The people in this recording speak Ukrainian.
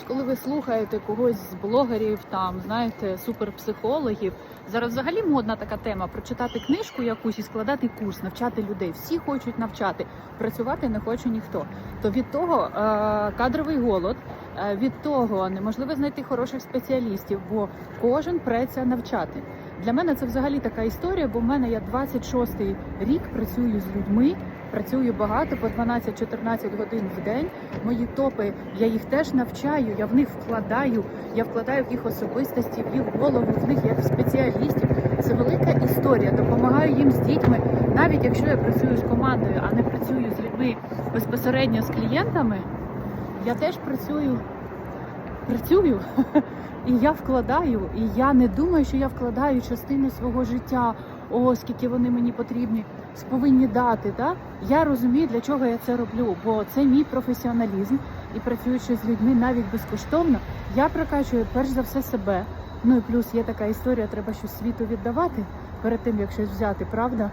ось коли ви слухаєте когось з блогерів, там знаєте, суперпсихологів, зараз взагалі модна така тема прочитати книжку якусь і складати курс, навчати людей. Всі хочуть навчати, працювати не хоче ніхто. То від того е, кадровий голод, е, від того неможливо знайти хороших спеціалістів, бо кожен преться навчати. Для мене це взагалі така історія, бо в мене я 26-й рік працюю з людьми. Працюю багато по 12-14 годин в день. Мої топи, я їх теж навчаю, я в них вкладаю, я вкладаю в їх особистості, в їх голову, в них як в спеціалістів. Це велика історія. Допомагаю їм з дітьми. Навіть якщо я працюю з командою, а не працюю з людьми безпосередньо з клієнтами, я теж працюю. Працюю і я вкладаю, і я не думаю, що я вкладаю частину свого життя. О, скільки вони мені потрібні, повинні дати. Так? Я розумію, для чого я це роблю, бо це мій професіоналізм і працюючи з людьми навіть безкоштовно, я прокачую перш за все себе. Ну і плюс є така історія, треба щось світу віддавати перед тим, як щось взяти, правда?